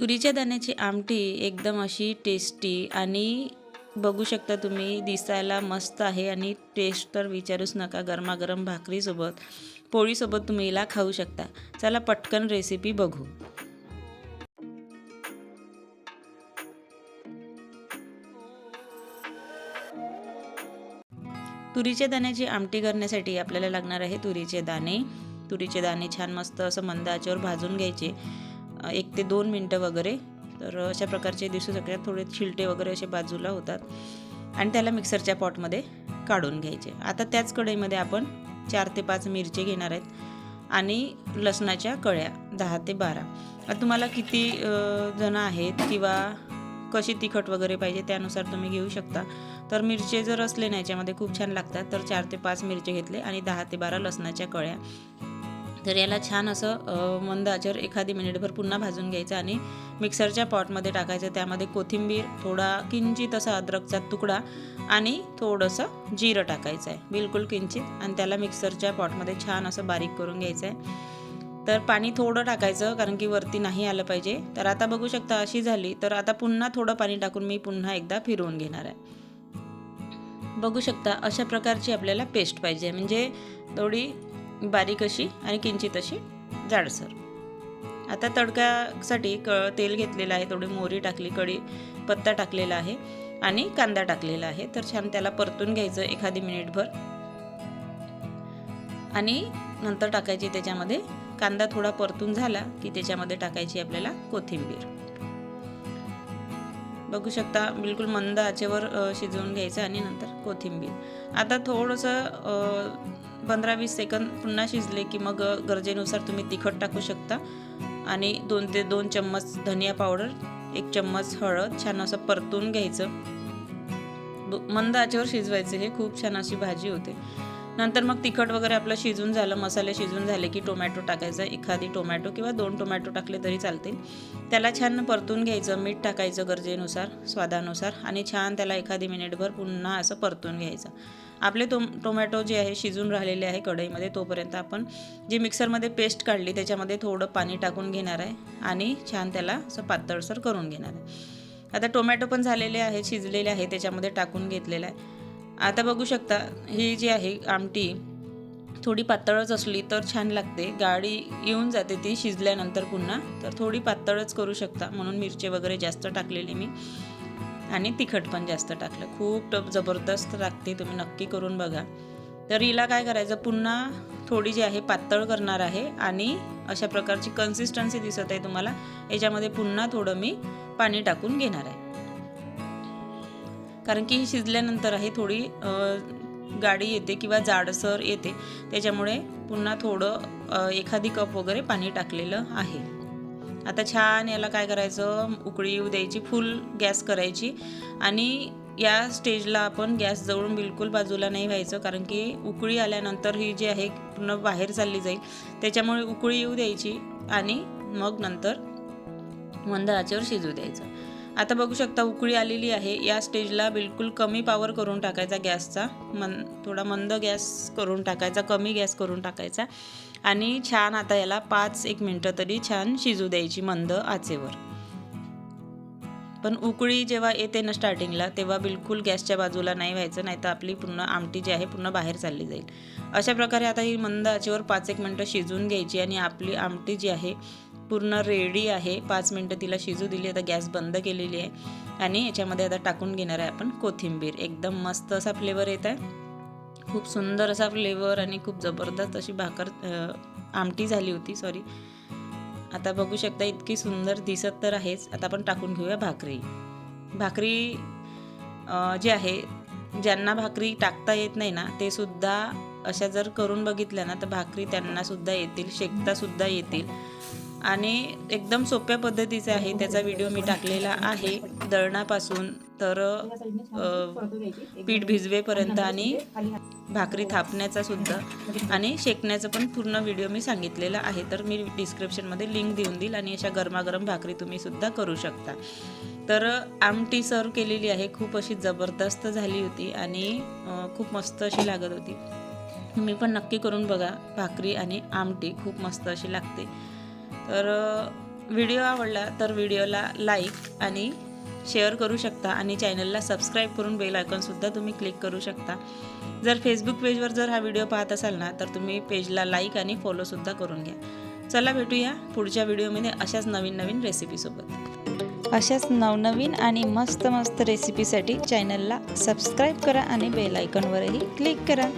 तुरीच्या दाण्याची आमटी एकदम अशी टेस्टी आणि बघू शकता तुम्ही दिसायला मस्त आहे आणि टेस्ट तर विचारूच नका गरमागरम भाकरीसोबत पोळीसोबत तुम्ही हिला खाऊ शकता. चला पटकन रेसिपी बघू. तुरीच्या दाण्याची आमटी करण्यासाठी आपल्याला लागणार आहे तुरीचे दाणे. तुरीचे दाणे छान मस्त असं मंद आचेवर भाजून घ्यायचे. एक ते दोन मिनटं वगैरे. तर अशा प्रकारचे दिसू शकतात. थोडे छिलटे वगैरे असे बाजूला होतात. आणि त्याला मिक्सरच्या पॉटमध्ये काढून घ्यायचे. आता त्याच कढईमध्ये आपण चार ते पाच मिरचे घेणार आहेत आणि लसणाच्या कळ्या दहा ते बारा. आता तुम्हाला किती जणं जण आहेत किंवा कशी तिखट वगैरे पाहिजे त्यानुसार तुम्ही घेऊ शकता. तर मिरचे जर असले ना याच्यामध्ये खूप छान लागतात. तर चार ते पाच मिरचे घेतले आणि दहा ते बारा लसणाच्या कळ्या. तर याला छान असं मंद आचेवर एखादी मिनिटभर पुन्हा भाजून घ्यायचं आणि मिक्सरच्या पॉटमध्ये टाकायचं. त्यामध्ये कोथिंबीर थोडा किंचित असा अद्रकचा तुकडा आणि थोडंसं जिरं टाकायचं आहे. बिलकुल किंचित. आणि त्याला मिक्सरच्या पॉटमध्ये छान असं बारीक करून घ्यायचं आहे. तर पाणी थोडं टाकायचं कारण की वरती नाही आलं पाहिजे. तर आता बघू शकता अशी झाली. तर आता पुन्हा थोडं पाणी टाकून मी पुन्हा एकदा फिरवून घेणार आहे. बघू शकता अशा प्रकारची आपल्याला पेस्ट पाहिजे म्हणजे थोडी बारीक अशी आणि किंचित अशी जाडसर आता तडक्यासाठी क तेल घेतलेलं आहे थोडी मोहरी टाकली कढी पत्ता टाकलेला आहे आणि कांदा टाकलेला आहे. तर छान त्याला परतून घ्यायचं एखादी मिनिटभर. आणि नंतर टाकायची त्याच्यामध्ये कांदा थोडा परतून झाला की त्याच्यामध्ये टाकायची आपल्याला कोथिंबीर. बघू शकता बिलकुल मंद आचेवर शिजवून घ्यायचं आणि नंतर कोथिंबीर. आता थोडंसं पंधरा वीस सेकंद पुन्हा शिजले की मग गरजेनुसार तुम्ही तिखट टाकू शकता. आणि दोन ते दोन चम्मच धनिया पावडर एक चम्मच हळद छान असं परतून घ्यायचं. मंद आचेवर शिजवायचं हे खूप छान अशी भाजी होते. नंतर मग तिखट वगैरे आपलं शिजून झालं मसाले शिजून झाले की टोमॅटो टाकायचा एखादी टोमॅटो किंवा दोन टोमॅटो टाकले तरी चालतील. त्याला छान परतून घ्यायचं मीठ टाकायचं गरजेनुसार स्वादानुसार आणि छान त्याला एखादी मिनिटभर पुन्हा असं परतून घ्यायचं. आपले टोम टोमॅटो जे आहे शिजून राहिलेले आहे कढईमध्ये तोपर्यंत आपण जे मिक्सरमध्ये पेस्ट काढली त्याच्यामध्ये थोडं पाणी टाकून घेणार आहे आणि छान त्याला असं पातळसर करून घेणार आहे. आता टोमॅटो पण झालेले आहे शिजलेले आहे त्याच्यामध्ये टाकून घेतलेलं आहे. आता बघू शकता ही जी आहे आमटी थोडी पातळच असली तर छान लागते. गाडी येऊन जाते ती शिजल्यानंतर पुन्हा तर थोडी पातळच करू शकता. म्हणून मिरची वगैरे जास्त टाकलेली मी. आणि तिखट पण जास्त टाकलं. खूप टप जबरदस्त लागते तुम्ही नक्की करून बघा. तर हिला काय करायचं पुन्हा थोडी जी आहे पातळ करणार आहे आणि अशा प्रकारची कन्सिस्टन्सी दिसत आहे तुम्हाला. याच्यामध्ये पुन्हा थोडं मी पाणी टाकून घेणार आहे. कारण की ही शिजल्यानंतर आहे थोडी गाडी येते किंवा जाडसर येते. त्याच्यामुळे पुन्हा थोडं एखादी कप वगैरे पाणी टाकलेलं आहे. आता छान याला काय करायचं? उकळी येऊ द्यायची फुल गॅस करायची. आणि या स्टेजला आपण गॅस जवळून बिलकुल बाजूला नाही व्हायचं कारण की उकळी आल्यानंतर ही जी आहे पूर्ण बाहेर चालली जाईल. त्याच्यामुळे उकळी येऊ द्यायची आणि मग नंतर मंद आचेवर शिजू द्यायचं. आता बघू शकता उकळी आलेली आहे. या स्टेजला बिलकुल कमी पावर करून टाकायचा गॅसचा. मन थोडा मंद गॅस करून टाकायचा कमी गॅस करून टाकायचा. आणि छान आता याला पाच एक मिनटं तरी छान शिजू द्यायची मंद आचेवर. पण उकळी जेव्हा येते ना स्टार्टिंगला तेव्हा बिलकुल गॅसच्या बाजूला नाही व्हायचं नाही तर आपली पूर्ण आमटी जी आहे पूर्ण बाहेर चालली जाईल. अशा प्रकारे आता ही मंद आचेवर पाच एक मिनटं शिजवून घ्यायची आणि आपली आमटी जी आहे पूर्ण रेडी आहे. पाच मिनटं तिला शिजू दिली आता गॅस बंद केलेली आहे. आणि याच्यामध्ये आता टाकून घेणार आहे आपण कोथिंबीर. एकदम मस्त असा फ्लेवर येत आहे. खूप सुंदर असा फ्लेवर आणि खूप जबरदस्त अशी भाकर आमटी झाली होती सॉरी आता बघू शकता इतकी सुंदर दिसत तर आहेच. आता आपण टाकून घेऊया भाकरी. भाकरी जी आहे ज्यांना भाकरी टाकता येत नाही ना ते सुद्धा अशा जर करून बघितल्या ना तर भाकरी त्यांना सुद्धा येतील शेकता सुद्धा येतील. आणि एकदम सोप्या पद्धतीचे आहे. त्याचा व्हिडिओ मी टाकलेला आहे. दळणापासून तर पीठ भिजवेपर्यंत आणि भाकरी थापण्याचा सुद्धा आणि शेकण्याचं पण पूर्ण व्हिडिओ मी सांगितलेला आहे. तर मी डिस्क्रिप्शनमध्ये लिंक देऊन देईल आणि अशा गरमागरम भाकरी तुम्ही सुद्धा करू शकता. तर आमटी सर्व केलेली आहे. खूप अशी जबरदस्त झाली होती आणि खूप मस्त अशी लागत होती. तुम्ही पण नक्की करून बघा. भाकरी आणि आमटी खूप मस्त अशी लागते. तर व्हिडिओ आवडला तर व्हिडिओला लाईक आणि शेअर करू शकता आणि चॅनलला सबस्क्राईब करून बेल आयकॉनसुद्धा तुम्ही क्लिक करू शकता. जर फेसबुक पेजवर जर हा व्हिडिओ पाहत असाल ना तर तुम्ही पेजला लाईक आणि फॉलोसुद्धा करून घ्या. चला भेटूया पुढच्या व्हिडिओमध्ये अशाच नवीन नवीन रेसिपीसोबत अशाच नवनवीन आणि मस्त मस्त रेसिपीसाठी चॅनलला सबस्क्राईब करा आणि बेल आयकॉनवरही क्लिक करा.